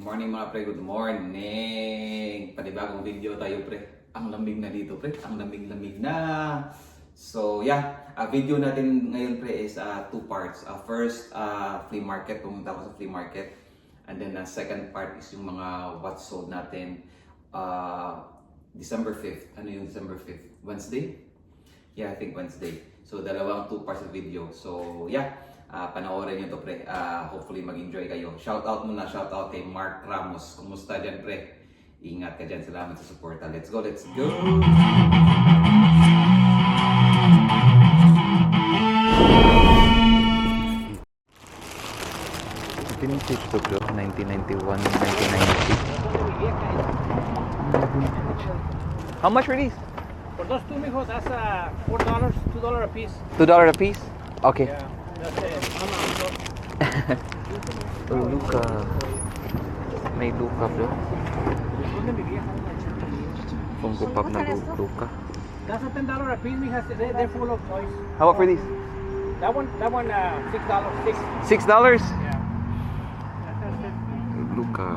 Good morning mga pre, good morning! Panibagong video tayo pre. Ang lamig na dito pre, ang lamig-lamig na. So yeah, uh, video natin ngayon pre is uh, two parts. Uh, first, uh, flea market, pumunta ako sa flea market. And then the second part is yung mga what sold natin uh, December 5th. Ano yung December 5th? Wednesday? Yeah, I think Wednesday. So, dalawang two parts of video. So, yeah, uh, panoorin nyo to pre. Uh, hopefully mag-enjoy kayo. Shout out muna, shout out kay Mark Ramos. Kumusta dyan pre? Ingat ka dyan. Salamat sa suporta. Let's go, let's go! Vintage to bro, 1991, 1990. How much were these? For those two mijos, that's uh, four dollars, two dollar a piece. Two dollar a piece? Okay. Yeah, Oh, Luca. May Luca bro. Funko Pop na Lu- Luca. That's a ten dollar a piece. Mijas, they, they're full of toys. How about for these? That one, that one, uh, six dollars, six. Six dollars? Yeah. Luca.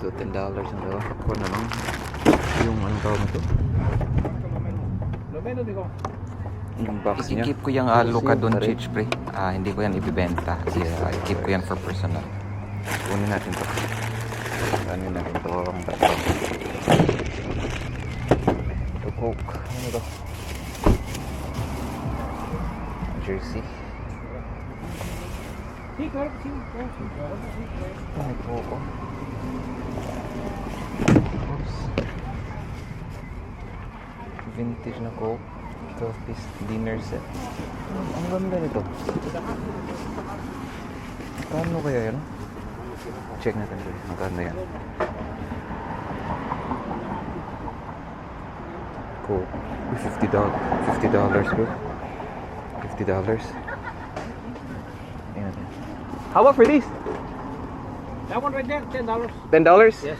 So, ten dollars ang dalawa. Ako na lang. Yung ano tawag nito? Lo menos digo. Yung box niya. I-keep ko yung uh, Luca Don Chich pre. Ah, hindi ko yan ibibenta. Kasi ah, i-keep ko yan for personal. Kunin natin to. Ano natin to? Ang tatlo. Ito Coke. Ano to? Jersey. Coke. oh. Oops. Vintage na Coke. 12 piece dinner set. Ang ganda nito. Kano kaya yan? Check natin bro. Magkano yan? Cool. $50. $50 bro. $50. How about for these? That one right there, ten dollars. $10? Yes.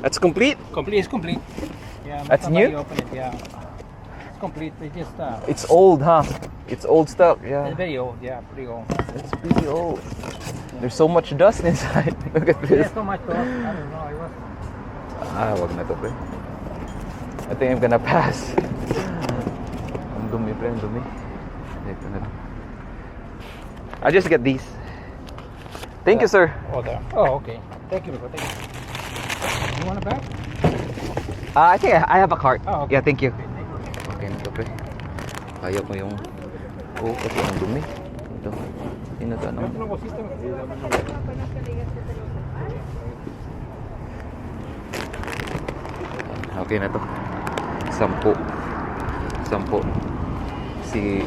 That's complete? Complete. It's complete. Yeah. That's new? Open it. Yeah. It's complete. It's just uh, It's old, huh? It's old stuff. Yeah. it's Yeah. very old. Yeah, pretty old. It's pretty old. There's so much dust inside. Look at this. There's so much to. I don't know. It was. Ah, wag na to, pre. I think I'm gonna pass. Ang dumi, pre. Ang dumi. Ito na lang. I'll just get these. Thank you, sir. Oh, there. Oh, okay. Thank you, Rico. Thank you. You want it back? Uh, I think I, I have a cart. Oh, okay. Yeah, thank you. Okay, thank you. Okay na to, pre. Kaya ko yung... Oh, kasi ang dumi. Ito. Ano? Bolsita. Okay na to. Sampu. Sampu. Si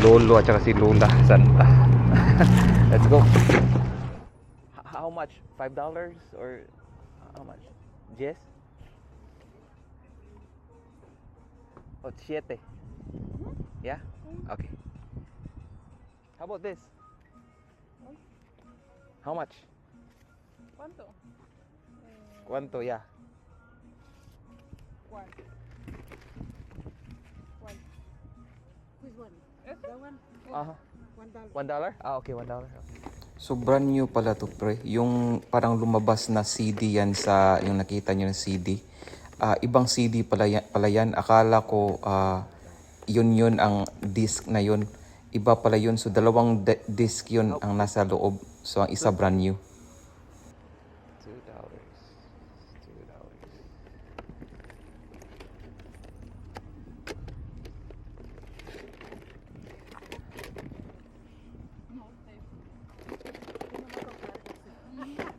Lolo at saka si Lola Santa. Let's go. How much? Five dollars or how much? Yes? Oh, siete. Yeah? Okay. How about this? How much? ¿Cuánto? Cuánto, yeah. ¿Cuál? ¿Cuál? Which one? That one? Uh-huh. One dollar. One dollar? Ah, okay, one dollar. So brand new pala to pre. Yung parang lumabas na CD yan sa yung nakita niyo na CD. Ah, ibang CD pala yan, pala yan. Akala ko ah, yun yun ang disc na yun. Iba pala yun. So dalawang disc yun ang nasa loob. So ang isa brand new. Two dollars. Two dollars.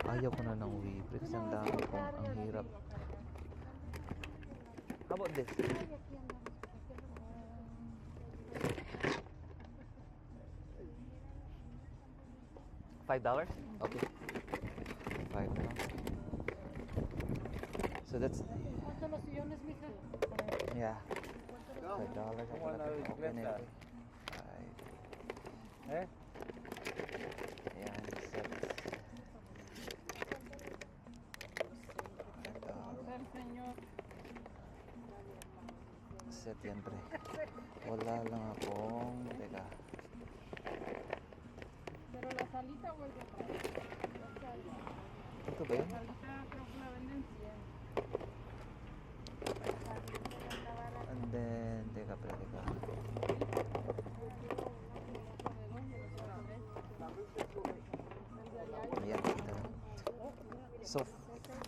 Ayaw ko na ng Weebly kasi ang dami kong ang hirap. How about this? Five dollars? Okay. Five na lang. So that's ¿Cuánto los sillones, mija? yeah. Five dollars. Ako na to. Okay na ito. Five. Eh? Ayan, set. Five dollars. Ven, señor. Set yan, pre. Wala lang akong... Teka. Pero las salita o el de acá? La sala. Ito ba yan? Salita creo que la venden 100. And then, teka pala, teka. Ayan, ito. So,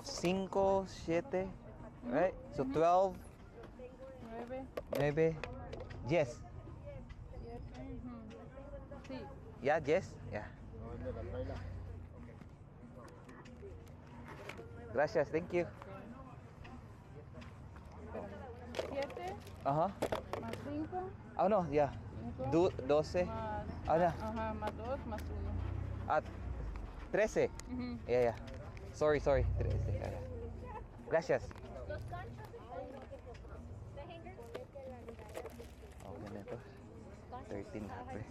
5, 7, right? So, 12, 9, 9, 10. 7. Sí. Yeah, 10? Yeah. Gracias, thank you. 7 Ajá. más 5 Oh no, yeah. Du 12. más. Ano? Ajá, más 2 más 1. At 13. Yeah, yeah. Sorry, sorry. 13. Yeah. Gracias. Oh, ganito. 13 na, pre.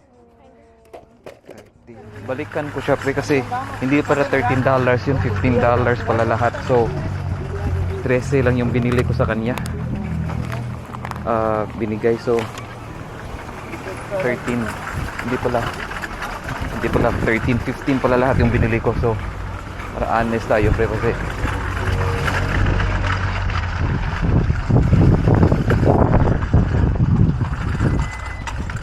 13. Balikan ko siya, pre, kasi hindi para $13 yun. $15 pala lahat. So, 13 lang yung binili ko sa kanya. Ah, binigay. So, 13. Hindi pala. Hindi pala 13, 15 pala lahat yung binili ko. So, para honest tayo, pre, kasi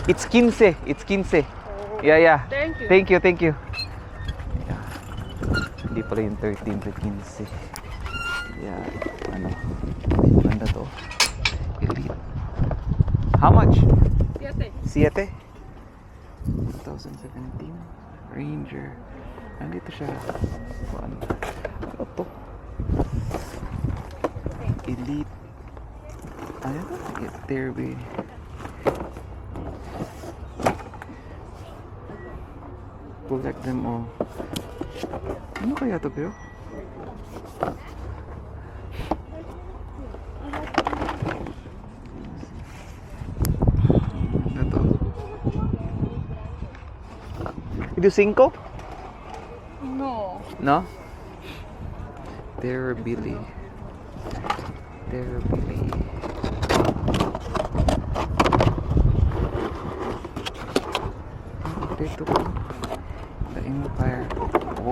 It's 15. It's 15. Yeah, yeah. Thank you. Thank you, thank you. Yeah. Hindi pala yung 13 to 15. Yeah, ano. Ganda to. Elite. How much? 7. 7? 2017 Ranger. Nandito siya. Ano? Ano to? Elite. Ano to? Get Derby. Collect them all. Ano kaya to, bro? Itu 5? No. No? They're Billy. They're Billy.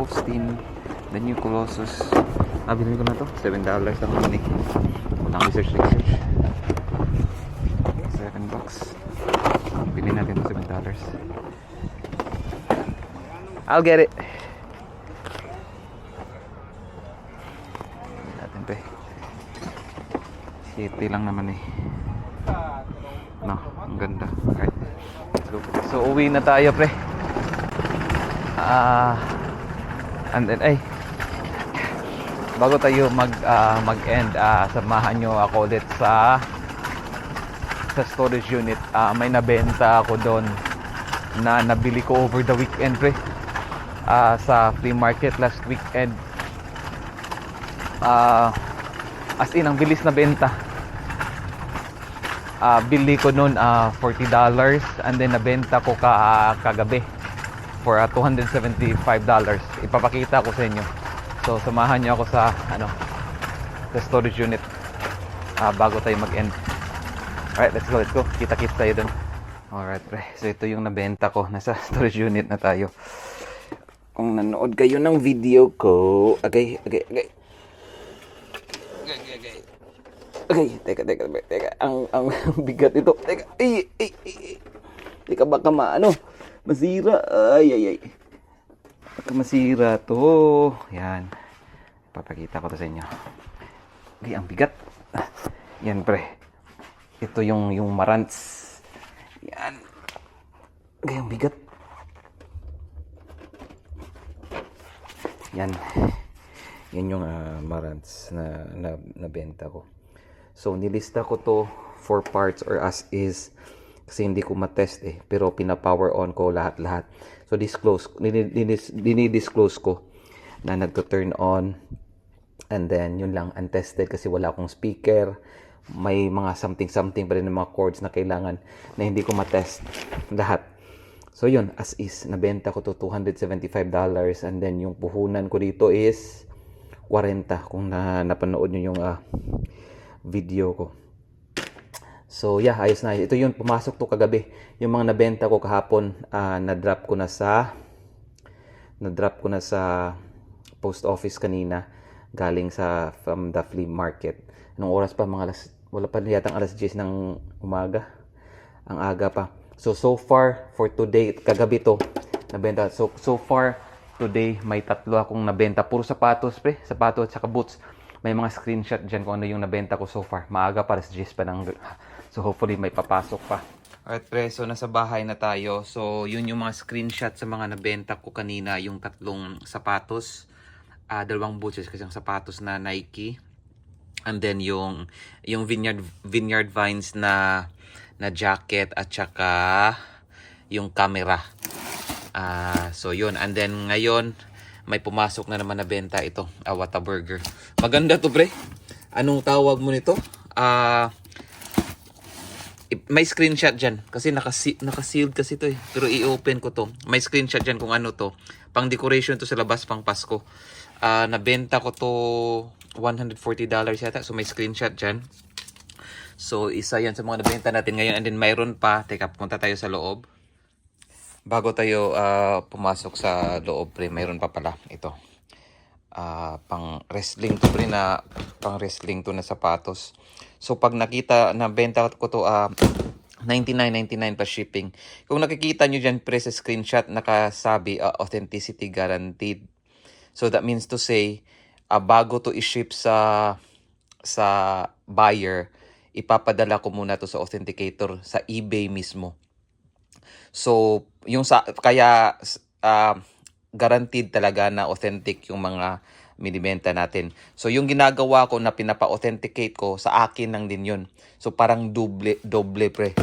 Wolfstein. The New Colossus. Ah, binili ko na to. $7 lang naman eh. Walang research research. 7 bucks. Bili natin ng $7. I'll get it. natin pre. City lang naman eh. No, ang ganda. Go. So, uwi na tayo pre. Ah, and then, ay, bago tayo mag, ah, mag-end, ah, samahan nyo ako ulit sa sa storage unit. Ah, may nabenta ako doon na nabili ko over the weekend pre. Ah, sa flea market last weekend. Ah, as in ang bilis na benta. Ah, bili ko noon ah, $40 and then nabenta ko ka ah, kagabi for ah, $275. Ipapakita ko sa inyo. So samahan niyo ako sa ano sa storage unit ah, bago tayo mag-end. Alright, let's go, let's go. Kita-kits tayo dun. Alright, pre. So ito yung nabenta ko. Nasa storage unit na tayo. Kung nanood kayo ng video ko, okay, okay, okay. Okay, okay, okay. Okay, teka, teka, teka. Ang, ang bigat ito. Teka, ay, ay, ay. Teka, baka maano, masira. Ay, ay, ay. Baka masira to. Yan. Papakita ko to sa inyo. Okay, ang bigat. Yan, pre. Ito yung, yung marants. Yan. Okay, ang bigat. Yan. Yan yung ah, marants na, na nabenta ko. So nilista ko to for parts or as is kasi hindi ko matest eh. Pero pina-power on ko lahat-lahat. So disclose dinidisclose ko na nagto-turn on. And then yun lang untested kasi wala akong speaker. May mga something something pa rin ng mga chords na kailangan na hindi ko matest lahat. So yun, as is, nabenta ko to $275 and then yung puhunan ko dito is 40 kung na napanood nyo yung ah, video ko. So yeah, ayos na. Ito yun, pumasok to kagabi. Yung mga nabenta ko kahapon, ah, na-drop ko na sa Na-drop ko na sa post office kanina galing sa from the flea market. Anong oras pa? Mga alas, wala pa yata alas 10 ng umaga. Ang aga pa. So, so far for today, kagabi to, nabenta. So, so far today, may tatlo akong nabenta. Puro sapatos, pre. Sapatos at saka boots. May mga screenshot dyan kung ano yung nabenta ko so far. Maaga pa, alas 10 pa ng... So, hopefully may papasok pa. Alright, pre. So, nasa bahay na tayo. So, yun yung mga screenshot sa mga nabenta ko kanina. Yung tatlong sapatos. ah dalawang boots kasi yung sapatos na Nike. And then yung yung Vineyard Vineyard Vines na na jacket at saka yung camera. Ah, so yun. And then ngayon may pumasok na naman na benta ito, Awata Burger. Maganda to, pre. Anong tawag mo nito? Ah, i- may screenshot dyan. Kasi nakasi naka-sealed kasi to eh. Pero i-open ko to. May screenshot dyan kung ano to. Pang decoration to sa labas, pang Pasko. Ah, nabenta ko to $140 yata. So may screenshot dyan. So isa yan sa mga nabenta natin ngayon. And then mayroon pa. Teka, punta tayo sa loob. Bago tayo ah, pumasok sa loob, pre, mayroon pa pala ito. Ah, pang wrestling to pre na pang wrestling to na sapatos. So pag nakita na benta ko to ah 99.99 pa shipping. Kung nakikita nyo dyan pre screenshot nakasabi ah, authenticity guaranteed. So that means to say ah, bago to i-ship sa sa buyer, ipapadala ko muna to sa authenticator sa eBay mismo. So, yung sa kaya ah, guaranteed talaga na authentic yung mga minibenta natin. So, yung ginagawa ko na pinapa-authenticate ko sa akin lang din yun. So, parang doble doble pre.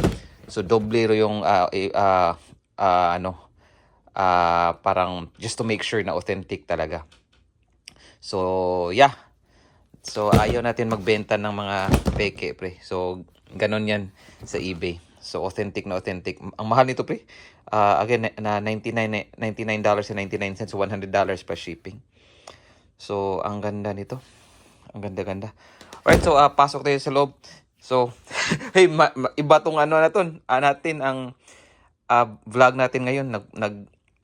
So, doble ro yung eh, ah, ah, ano ah, parang just to make sure na authentic talaga. So, yeah. So, ayaw natin magbenta ng mga peke, pre. So, ganun yan sa eBay. So, authentic na authentic. Ang mahal nito, pre. Ah, again, na $99, $99.99 cents, $100 pa shipping. So, ang ganda nito. Ang ganda-ganda. Alright, so, ah, pasok tayo sa loob. So, hey, ma- ma- iba tong ano na to. Ah, natin ang ah, vlog natin ngayon. Nag, nag,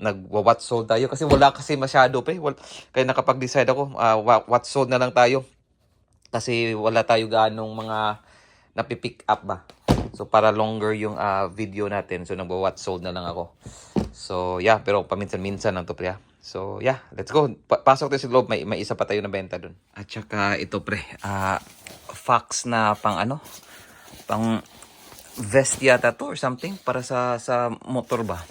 nag-what sold tayo. Kasi wala kasi masyado, pre. Wal, kaya nakapag-decide ako, wa- what sold na lang tayo. Kasi wala tayo ganong mga napipick up ba. So para longer yung ah, video natin. So nagwa-what sold na lang ako. So yeah, pero paminsan-minsan lang to pre. ah. So yeah, let's go. Pa- pasok tayo sa loob. May, may isa pa tayo na benta dun. At saka ito pre. ah fax na pang ano? Pang vest yata to or something. Para sa, sa motor ba?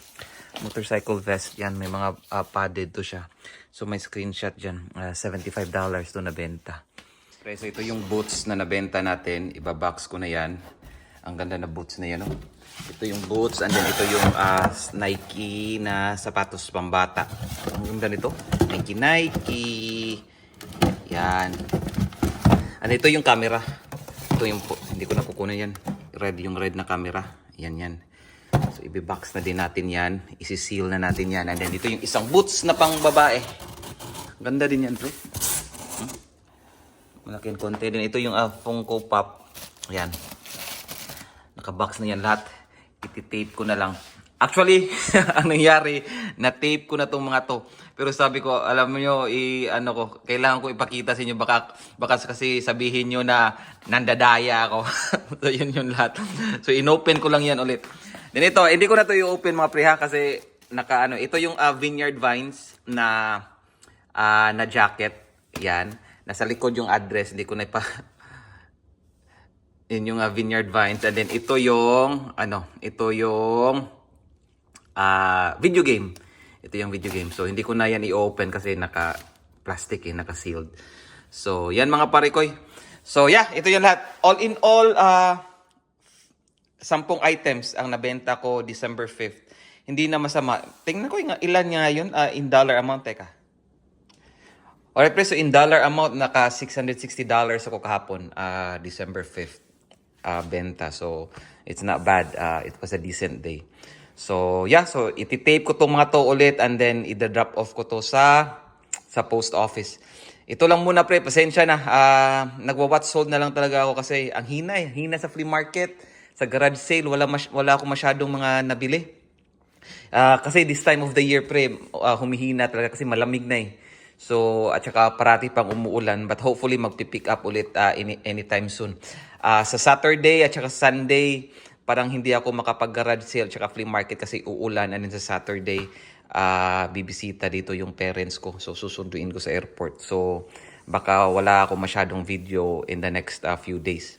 Motorcycle vest. Yan, may mga ah, padded to siya. So may screenshot dyan. Ah, $75 to na benta. Okay, so ito yung boots na nabenta natin. Ibabox ko na yan. Ang ganda na boots na yan, oh. Ito yung boots and then ito yung ah, Nike na sapatos pambata. Ang ganda nito. Nike Nike. Yan. And ito yung camera. Ito yung, hindi ko na kukunan yan. Red yung red na camera. Yan, yan. So, ibibox na din natin yan. Isi-seal na natin yan. And then ito yung isang boots na pang babae. Ganda din yan, bro. Malaking konti din. Ito yung uh, Funko Pop. Ayan. Nakabox na yan lahat. Iti-tape ko na lang. Actually, ang nangyari, na-tape ko na tong mga to. Pero sabi ko, alam mo i ano ko, kailangan ko ipakita sa inyo baka baka kasi sabihin niyo na nandadaya ako. so yun yung lahat. So inopen ko lang yan ulit. Then ito, hindi ko na to i-open mga preha kasi naka ano, ito yung ah, Vineyard Vines na ah, na jacket. Yan. Nasa likod yung address, hindi ko na ipa yun yung ah, Vineyard Vines. And then ito yung, ano, ito yung ah video game. Ito yung video game. So, hindi ko na yan i-open kasi naka-plastic eh, naka-sealed. So, yan mga parikoy. So, yeah, ito yung lahat. All in all, ah sampung items ang nabenta ko December 5th. Hindi na masama. Tingnan ko ilan nga yun ah, in dollar amount. Teka. Alright, pre. So, in dollar amount, naka $660 ako kahapon, ah, December 5th, ah, benta. So, it's not bad. Ah, it was a decent day. So, yeah. So, iti-tape ko tong mga to ulit and then ida-drop off ko to sa sa post office. Ito lang muna, pre. Pasensya na. Ah, nagwa-watch sold na lang talaga ako kasi ang hina eh. Hina sa flea market, sa garage sale. Wala, mas- wala ako masyadong mga nabili. Ah, kasi this time of the year, pre, ah, humihina talaga kasi malamig na eh. So, at saka parati pang umuulan but hopefully magpipick up ulit ah, any, anytime soon. Ah, sa Saturday at saka Sunday, parang hindi ako makapag-garage sale at saka flea market kasi uulan. And then sa Saturday, ah, bibisita dito yung parents ko. So, susunduin ko sa airport. So, baka wala ako masyadong video in the next ah, few days.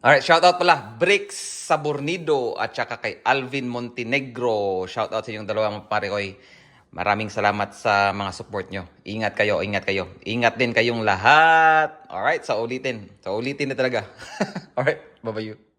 Alright, shoutout pala, Bricks Sabornido at saka kay Alvin Montenegro. Shoutout sa inyong dalawang pare koy. Maraming salamat sa mga support nyo. Ingat kayo, ingat kayo. Ingat din kayong lahat. Alright, sa ulitin. Sa ulitin na talaga. Alright, bye-bye you.